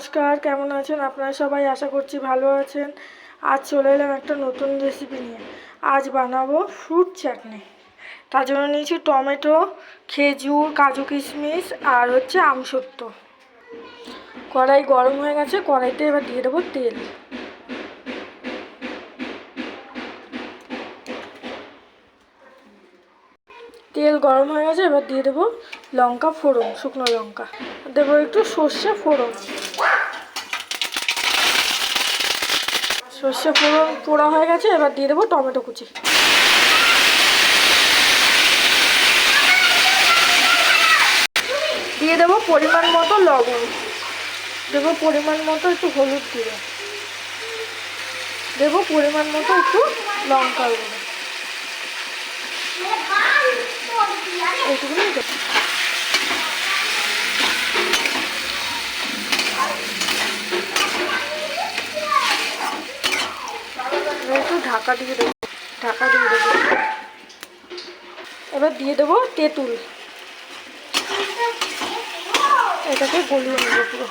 নমস্কার, কেমন আছেন? আপনারা সবাই আশা করছি ভালো আছেন। আজ চলে এলাম একটা নতুন রেসিপি নিয়ে। আজ বানাবো ফ্রুট চাটনি তার জন্য নিয়েছি টমেটো, খেজুর, কাজু কিশমিশ আর হচ্ছে আমসত্ব কড়াই গরম হয়ে গেছে, কড়াইতে এবার দিয়ে দেবো তেল। তেল গরম হয়ে গেছে, এবার দিয়ে দেবো লঙ্কা, ফোড়ন, শুকনো লঙ্কা। দেবো একটু সর্ষে ফোড়ন। সর্ষে ফোড়ন পোড়া হয়ে গেছে, এবার দিয়ে দেবো টমেটো কুচি। দিয়ে দেবো পরিমাণ মতো লবণ। দেবো পরিমাণ মতো একটু হলুদ দিয়ে দেবো পরিমাণ মতো একটু লঙ্কা গুঁড়ো। এইটুকুনি একটু ঢাকা দিয়ে দেবো, ঢাকা দিয়ে দেবো। এবার দিয়ে দেবো তেঁতুল। এটাকে গলিয়ে নেব পুরো।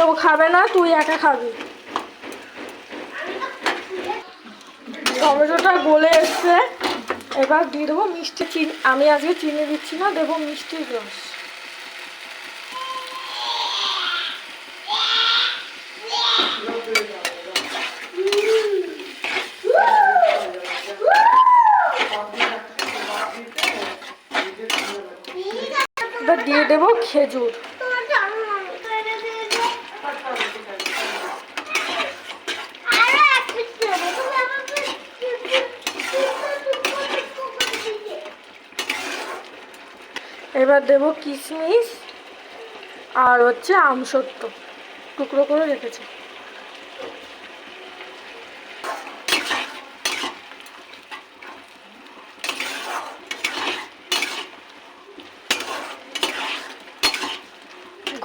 কেউ খাবে না, তুই একা খাবি। টমেটোটা গলে এসছে। এবার দিয়ে দেবো মিষ্টি চিনি। আমি আজকে চিনি দিচ্ছি না, দেবো মিষ্টির রস। দিয়ে দেবো খেজুর। এবার দেবো কিশমিশ আর হচ্ছে আমসত্ব টুকরো করে রেখেছি।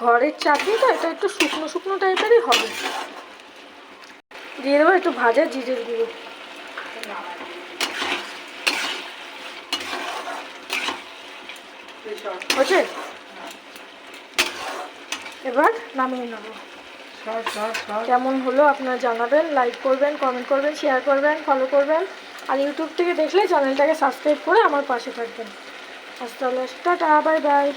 ঘরের চাটনি তো এটা একটু শুকনো শুকনো টাইপেরই হবে। দিয়ে দেবো একটু ভাজা জিরের গুঁড়ো। এবার নামিয়ে নেব। কেমন হলো আপনারা জানাবেন লাইক করবেন কমেন্ট করবেন শেয়ার করবেন ফলো করবেন। আর ইউটিউব থেকে দেখলে চ্যানেলটাকে সাবস্ক্রাইব করে আমার পাশে থাকবেন। আজ তাহলে টাটা বাই বাই